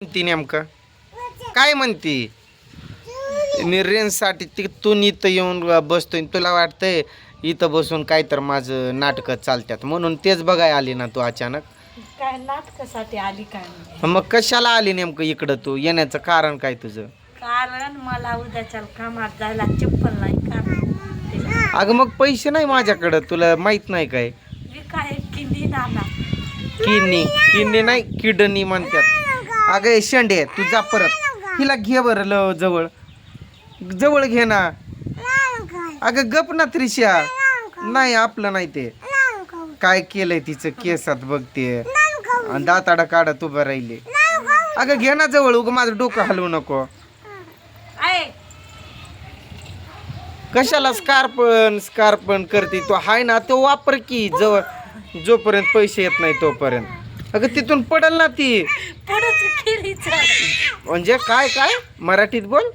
म्हणती नेमकं? काय म्हणती? मी रेंजसाठी तिथून इथं येऊन बसतोय तुला वाटतंय इथं बसून काय तर माझं नाटकं चालतात म्हणून तेच बघाय आली ना तू अचानक. काय नाटकासाठी आली काय नाही. मग कशाला आली नेमकं इकडं तू? येण्याचं कारण काय तुझं? कारण मला उद्याच्या कामात जायला चप्पल नाही कारण अगं मग पैसे नाही माझ्याकडं तुला माहीत नाही काय? मी काय किंदी नाना. किडनी? किडनी नाही किडनी म्हणतात अगं हे शेंडे तू जा परत. हिला घे बरं ल जवळ. जवळ घे ना. अगं गप ना त्रिशा. नाही आपलं नाही ते. काय केलंय तिचं केसात बघते आणि दाताडा काढत उभं राहिले. अगं घे ना जवळ. उग माझं डोकं हलवू नको. कशाला स्कार्पन स्कार्पन करते? तो हाय ना तो वापर की. जवळ जोपर्यंत पैसे येत नाही तोपर्यंत. अगं तिथून पडल ना ती. पडत म्हणजे काय काय? मराठीत बोल.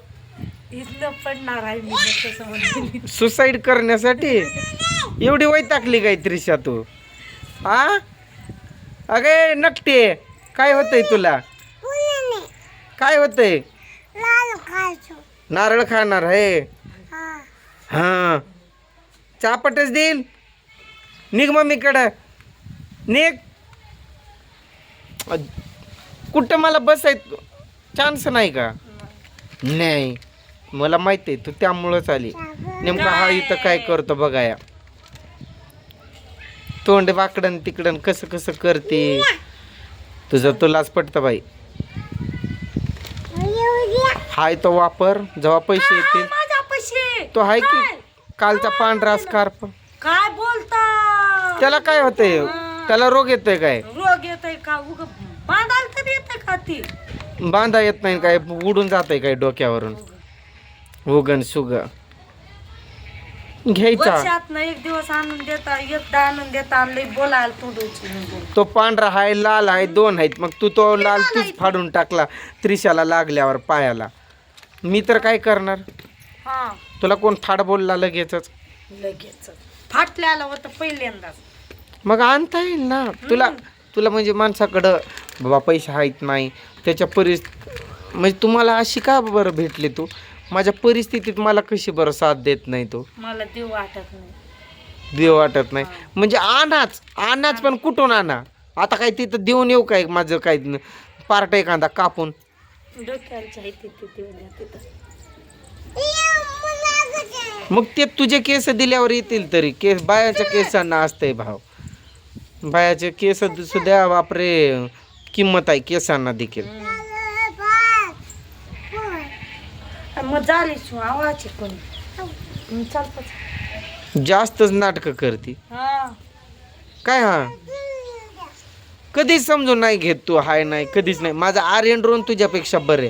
इथलं पडणार आहे मी तसं म्हणते सुसाईड करण्यासाठी. एवढी वय टाकली काय त्रिशा तू? आ? अगे नकटे काय होतंय तुला? काय होतंय? नारळ खाणार आहे. हा. चापटच देईल. निघ मम्मीकडं. निघ. कुठं मला बसाय चान्स नाही का? नाही. मला माहिती आहे तू त्यामुळंच आली. नेमकं हा इथं काय करतो बघाया. तोंड वाकडन तिकडन कसं कसं करते. तुझं तुलाच पटतं बाई. हाय तो वापर जेव्हा पैसे येतील. पैसे? तो हाय की कालचा पांढरा स्कार्फ? काय बोलता? त्याला काय होतंय? त्याला रोग येतोय काय? का उग बांधायला तरी येतंय का ती? बांधा येत नाही काय उडून जातंय काय डोक्यावरून. उगन सुग. घ्यायचा. वर्षात एक दिवस आणून देता एकदा आणून देता लई बोलायला तोंडूची तो पांढरा हाय लाल आहे दोन आहेत मग तू तो लाल तूच फाडून टाकला त्रिशाला लागल्यावर पायाला. मी तर काय करणार? हा. तुला कोण फाड बोलला लगेचच? लगेच फाटल्याला होतं पहिल्यांदाच. मग आणता येईल ना. तुला तुला म्हणजे माणसाकडं बाबा पैसे आहेत नाही. त्याच्या परिस्थिती म्हणजे तुम्हाला अशी का बरं भेटली तू? माझ्या परिस्थितीत मला कशी बरं साथ देत नाही तू? मला देव वाटत नाही. देव वाटत नाही. म्हणजे आणाच आणाच पण कुठून आणा? आता काय तिथं देऊन येऊ काय? माझं काय न- पार्ट एखादा कापून? डोक्याला आहे तिथे देऊन द्या तिथं. मग ते तुझे केस दिल्यावर येतील तरी. केस बायाच्या केसांना असतंय भाव. बायाचे केस सुद्धा बापरे किंमत आहे केसांना देखील. मग झाली शिव आवाज कोणी चालत जास्तच नाटकं करते. हा. काय हा? कधीच समजून नाही घेत तू हाय नाही कधीच नाही. माझा आर्यन ड्रोन तुझ्यापेक्षा बरे.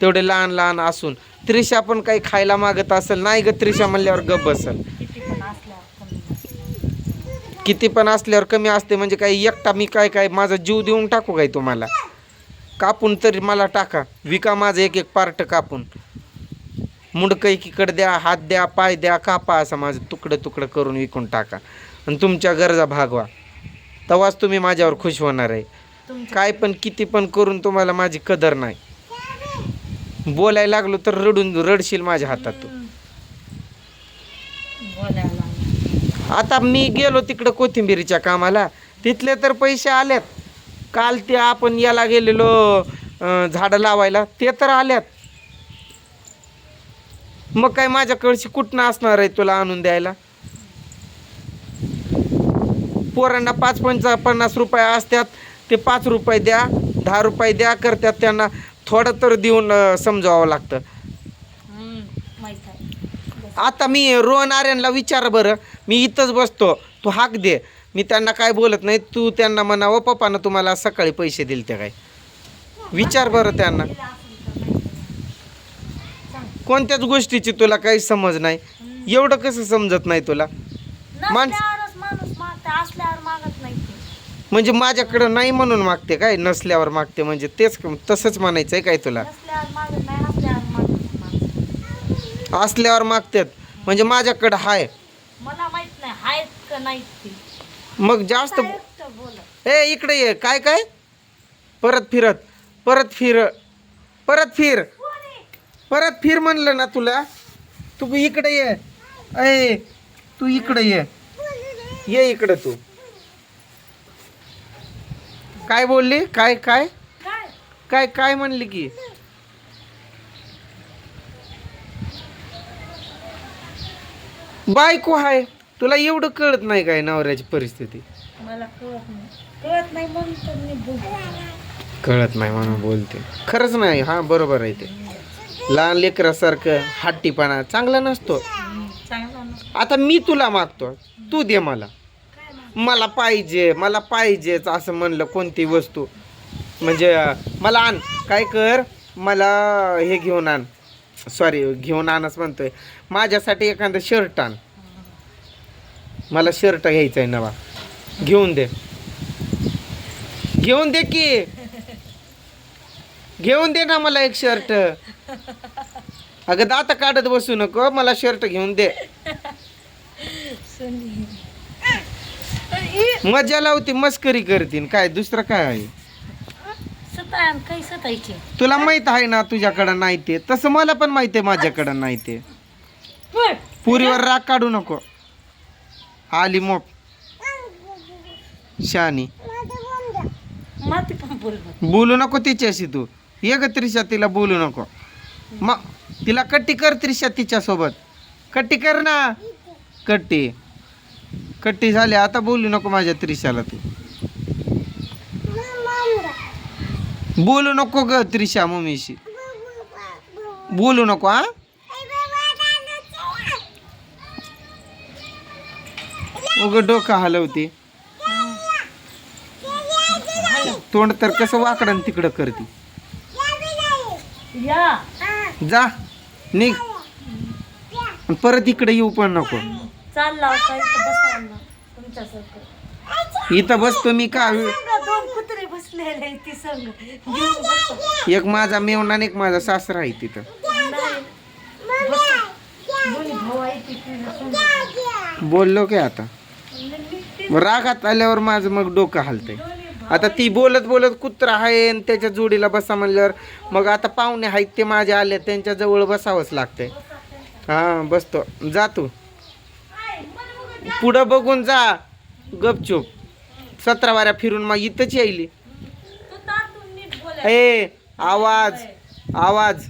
तेवढे लहान लहान असून. त्रिशा पण काही खायला मागत असेल नाही ग त्रिशा म्हणल्यावर गप बसल किती पण असल्यावर कमी किती पण असल्यावर कमी असते म्हणजे काही एकटा मी काय काय माझा जीव देऊन टाकू काय तुम्हाला? कापून तरी मला टाका. विका माझं एक एक पार्ट कापून. मुंडकं एकीकडे द्या हात द्या पाय द्या कापा असं माझं तुकडं तुकडं करून विकून टाका. आणि तुमच्या गरजा भागवा. तेव्हाच तुम्ही माझ्यावर खुश होणार आहे. काय पण किती पण करून तुम्हाला माझी कदर नाही. बोलायला लागलो तर रडून रडशील माझ्या हातात तू बोलायला आता मी गेलो तिकडं कोथिंबिरीच्या कामाला. तिथले तर पैसे आल्यात काल ते आपण याला गेलेलो झाडं लावायला ते तर आल्यात मग काय माझ्याकडची कुठनं असणार आहे तुला आणून द्यायला? पोरांना पाच पंचा पन्नास रुपये असतात ते पाच रुपये द्या दहा रुपये द्या करतात त्यांना. थोडं तर देऊन समजावं लागतं. आता मी रोहन आर्यनला विचार बरं. मी इथंच बसतो. तू हाक दे. मी त्यांना काय बोलत नाही तू त्यांना म्हणा ओ पप्पानं तुम्हाला सकाळी पैसे दिले ते काय? विचार बरं त्यांना. कोणत्याच गोष्टीची तुला काही समज नाही. एवढं कसं समजत नाही तुला? माणस-. म्हणजे माझ्याकडं नाही म्हणून मागते काय? नसल्यावर मागते म्हणजे तेच तसंच म्हणायचं आहे काय तुला नसल्यावर मागत नाही असल्यावर मागत माणूस असल्यावर मागतात. म्हणजे माझ्याकडं हाय. मला माहीत नाही आहेत का मग जास्त ए इकडे ये. काय काय? परत फिरत. परत फिर. परत फिर. परत फिर म्हणलं ना तुला. तू इकडे ये. अय तू इकडे ये. ये इकडे तू. काय बोलली? काय? काय? काय काय म्हणली की? बायको आहे तुला एवढं कळत नाही काय नवऱ्याची परिस्थिती? मला कळत नाही. कळत नाही म्हणून तर मी बोलते. कळत नाही म्हणून बोलते. खरंच नाही. हा बरोबर आहे ते. लहान लेकरासारखं हट्टीपणा चांगला नसतो. चांगला ना आता मी तुला मागतो. तू दे मला. मला पाहिजे मला पाहिजेच असं म्हणलं कोणती वस्तू. म्हणजे अं, मला आण. काय कर? मला हे घेऊन आण. सॉरी घेऊन आणच म्हणतोय. माझ्यासाठी एखादं शर्ट आण. मला शर्ट घ्यायचा आहे नवा. घेऊन दे. घेऊन दे की. घेऊन दे ना मला एक शर्ट अगं दात काढत बसू नको. मला शर्ट घेऊन दे. मजा लावती मस्करी करतीन. काय दुसरं काय आहे? सतान काही सतायचे. तुला माहीत आहे ना तुझ्याकडं नाही ते. तसं मला पण माहिती आहे माझ्याकडं नाही ते. पण पुरीवर राग काढू नको. आली मोप. शानी. माती पण बोल बोलू नको तिच्याशी तू. ये ग त्रिशा तिला बोलू नको. मग तिला कट्टी कर त्रिशा तिच्यासोबत. कट्टी कर ना. कट्टी. कट्टी झाली आता बोलू नको माझ्या त्रिशाला तू. बोलू नको ग त्रिशा मम्मीशी. बोलू नको हा? उग डोकं हलवते. तोंड तर कसं वाकडं तिकडं करते. या. जा निघ. परत इकडे येऊ पण नको. इथं बसतो मी का? बसलेले ती संग. घेऊन बसतो एक माझा मेवणा आणि एक माझा सासरा आहे तिथं. नाही. बस. दोन्ही भाऊ आहे तिथे संग. बोललो की आता. मग रागात आल्यावर माझं मग डोकं हलतंय. आता ती बोलत बोलत कुत्रा आहे आणि त्याच्या जोडीला बसा म्हणल्यावर मग आता पाहुणे आहेत ते माझ्या आले त्यांच्या जवळ बसावंच लागतंय. हा बसतो. जा तू. पुढं बघून जा. गपचूप. सतरा वाऱ्या फिरून मग इथंच येईल तू तातून नीट बोलाय ए आवाज आवाज.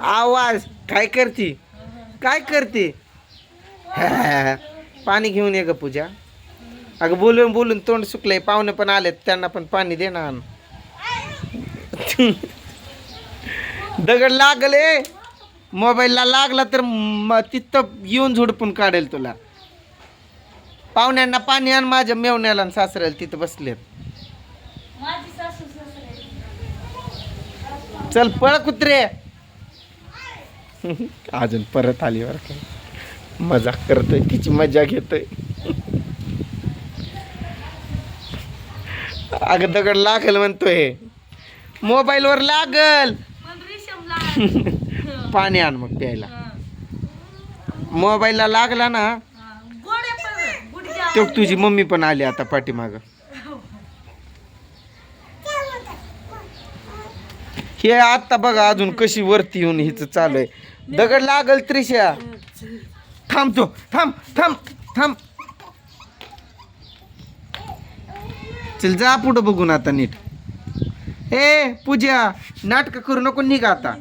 आवाज. काय करते? काय करते? पाणी घेऊन ये ग पूजा. अगं बोलून बोलून तोंड सुकलंय. पाहुणे पण आलेत त्यांना पण पाणी दे ना. आण. दगड लागले मोबाईलला लागला तर तिथं येऊन झोडपून काढेल तुला. पाहुण्यांना पाणी आण माझ्या मेवण्याला सासऱ्याला तिथं बसलेत. चल पळ कुत्रे. अजून परत आली बरं का. मजा करतोय तिची मजा घेतोय. अगं दगड लागल म्हणतोय. मोबाईलवर लागल. पण आण मग प्यायला. मोबाईलला लागला ना तो तुझी मम्मी पण आली आता पाठीमाग. हे आता बघा अजून कशी वरती येऊन हिच चालू आहे. दगड लागल त्रिशा. थांबतो थांब थांब थांब. चल जा पुढं बघून आता नीट. ए पूजा नाटक करू नको निघा आता.